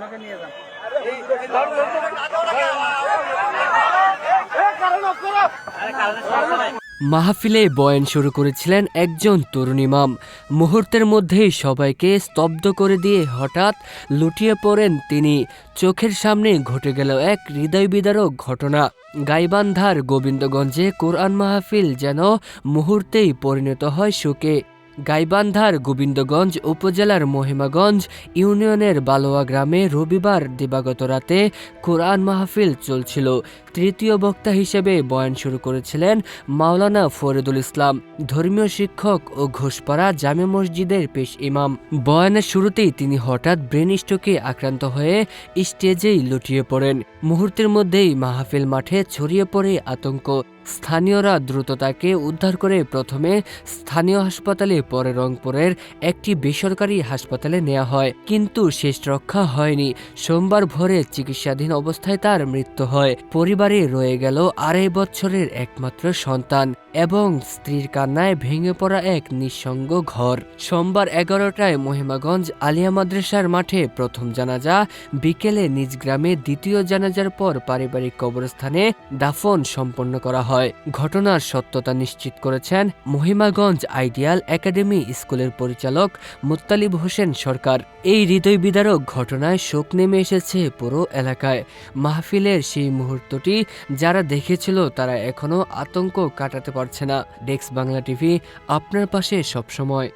ওনাকে নিয়ে যান। মাহফিলে বয়ান শুরু করেছিলেন একজন তরুণ ইমাম। মুহূর্তের মধ্যেই সবাইকে স্তব্ধ করে দিয়ে হঠাৎ লুটিয়ে পড়েন তিনি। চোখের সামনে ঘটে গেল এক হৃদয় বিদারক ঘটনা। গাইবান্ধার গোবিন্দগঞ্জে কোরআন মাহফিল যেন মুহূর্তেই পরিণত হয় শোকে। গাইবান্ধার গোবিন্দগঞ্জ উপজেলার মহিমাগঞ্জ ইউনিয়নের বালোয়া গ্রামে রবিবার দিবাগত রাতে কোরআন মাহফিল চলছিল। তৃতীয় বক্তা হিসেবে বয়ান শুরু করেছিলেন মাওলানা ফরিদুল ইসলাম। ধর্মীয় শিক্ষক ও ঘোষপাড়া জামে মসজিদের পেশ ইমাম। বয়ানের শুরুতেই তিনি হঠাৎ ব্রেন স্ট্রোকে আক্রান্ত হয়ে স্টেজেই লুটিয়ে পড়েন। মুহূর্তের মধ্যেই মাহফিল মাঠে ছড়িয়ে পড়ে আতঙ্ক। স্থানীয়রা দ্রুত তাকে উদ্ধার করে প্রথমে স্থানীয় হাসপাতালে পরে রংপুরের একটি বেসরকারি হাসপাতালে নেওয়া হয়। কিন্তু শেষ রক্ষা হয়নি। সোমবার ভোরে চিকিৎসাধীন অবস্থায় তার মৃত্যু হয়। পরিবারে রয়ে গেল আড়াই বছরের একমাত্র সন্তান এবং স্ত্রীর কান্নায় ভেঙে পড়া এক নিঃসঙ্গ ঘর। সোমবার এগারোটায় মহিমাগঞ্জ আলিয়া মাদ্রাসার মাঠে প্রথম জানাজা, বিকেলে নিজ গ্রামে দ্বিতীয় জানাজার পর পারিবারিক কবরস্থানে দাফন সম্পন্ন করা হয়। ঘটনার সত্যতা নিশ্চিত করেছেন মহিমাগঞ্জ আইডিয়াল একাডেমি স্কুলের পরিচালক মুত্তালিব হোসেন সরকার। এই হৃদয় বিদারক ঘটনায় শোক নেমে এসেছে পুরো এলাকায়। মাহফিলের সেই মুহূর্তটি যারা দেখেছিল তারা এখনও আতঙ্ক কাটাতে পারছে না। ডেক্স বাংলা টিভি আপনার পাশে সবসময়।